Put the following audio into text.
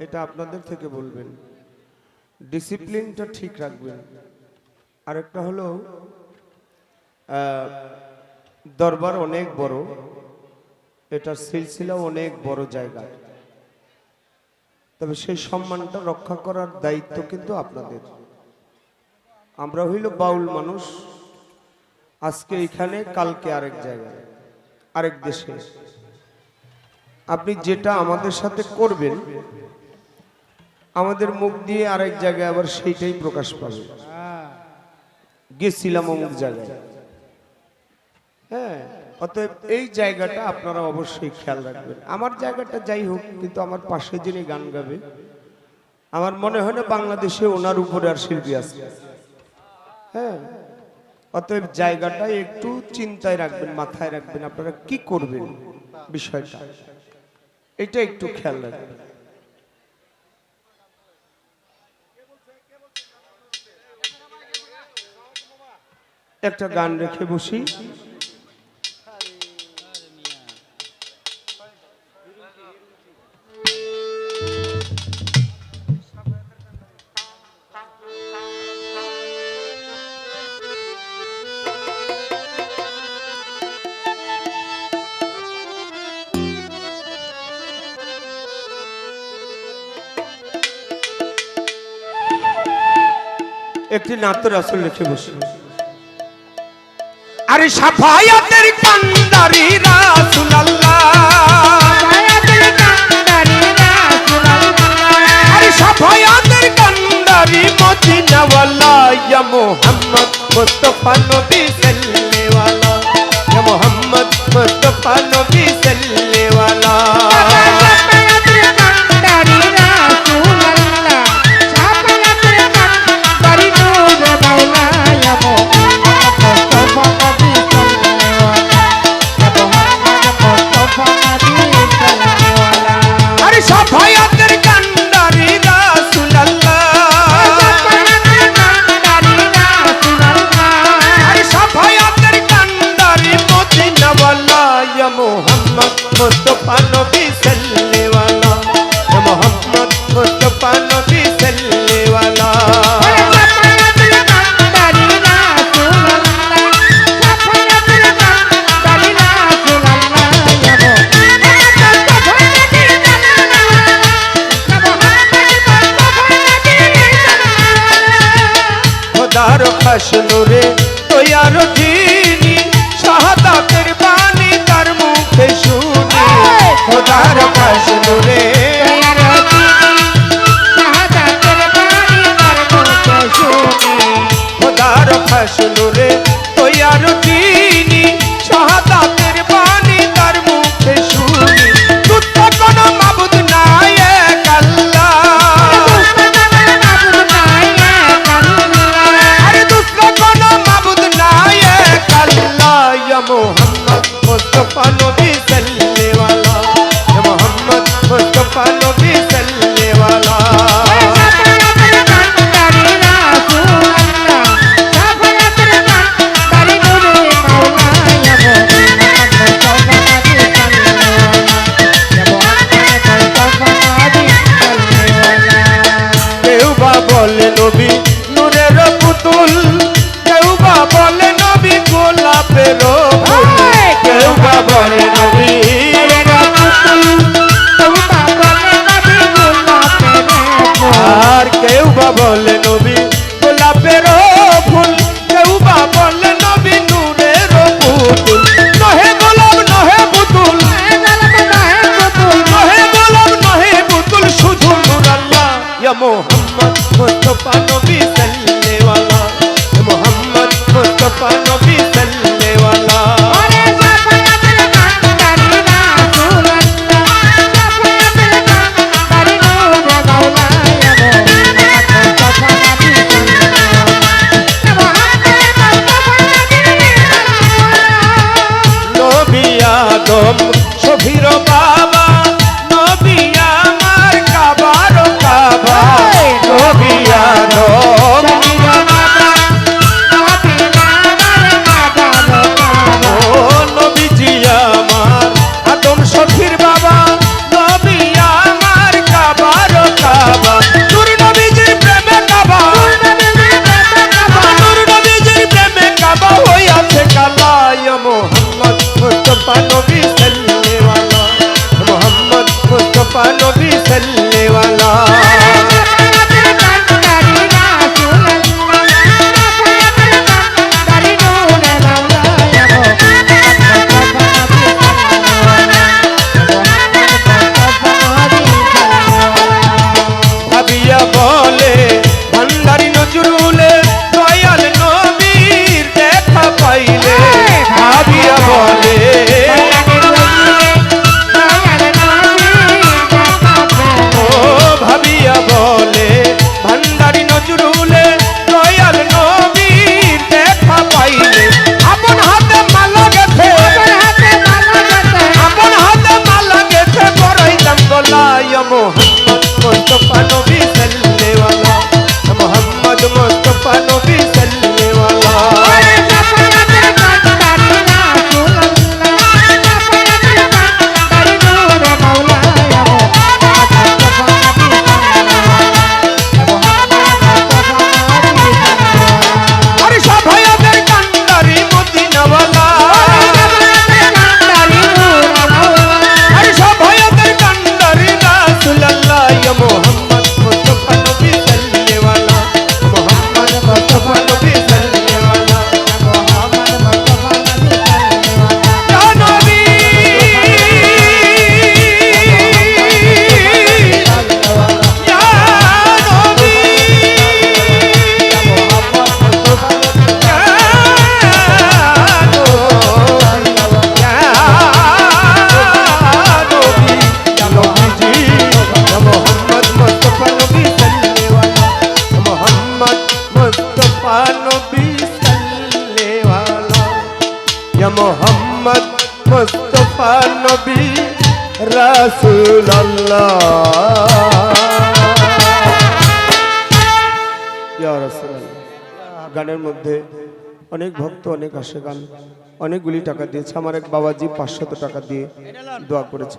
এটা আপনাদের থেকে বলবেন। ডিসিপ্লিনটা ঠিক রাখবেন। আরেকটা হলো দরবার অনেক বড়, এটার সিলসিলা অনেক বড় জায়গা। তবে সেই সম্মানটা রক্ষা করার দায়িত্ব কিন্তু আপনাদের। আমরা হইল বাউল মানুষ, আজকে এখানে, কালকে আরেক জায়গায়, আরেক দেশে। আপনি যেটা আমাদের সাথে করবেন আমাদের মুখ দিয়ে আরেক জায়গায় আবার সেইটাই প্রকাশ পাবে। গেছিলাম অমুক জায়গায়। হ্যাঁ অতএব এই জায়গাটা আপনারা অবশ্যই খেয়াল রাখবেন। আমার জায়গাটা যাই হোক, কিন্তু আমার পাশে যিনি গান গাবে, আমার মনে হয় না বাংলাদেশে ওনার উপরে আর শিল্পী আছে। হ্যাঁ অতএব জায়গাটা একটু চিন্তায় রাখবেন, মাথায় রাখবেন, আপনারা কি করবেন বিষয়টা। এটা একটু খেয়াল রাখবেন। একটা গান রেখে বসি। একটি নাতর আসল রেখে বসি। আরে সাফায়াতের কান্দারি রাসূলুল্লাহ আরে সাফায়াতের কান্দারি মদিনাওয়ালা ইয়া মোহাম্মদ মুস্তফা নবী সাল্লাল্লাহু ইয়া মোহাম্মদ মুস্তফা নবী মুহাম্মদ মুস্তাফা নবী সাল্লাল্লাহু। ইয়া মুহাম্মদ মুস্তাফা নবী সাল্লাল্লাহু। খোদার খাসনুরে তৈয়ার দিনি। বলে আদম শফির গানের মধ্যে অনেক ভক্ত, অনেক আসে গান অনেকগুলি টাকা দিয়েছে। আমার এক বাবাজি পাঁচশত টাকা দিয়ে দোয়া করেছে।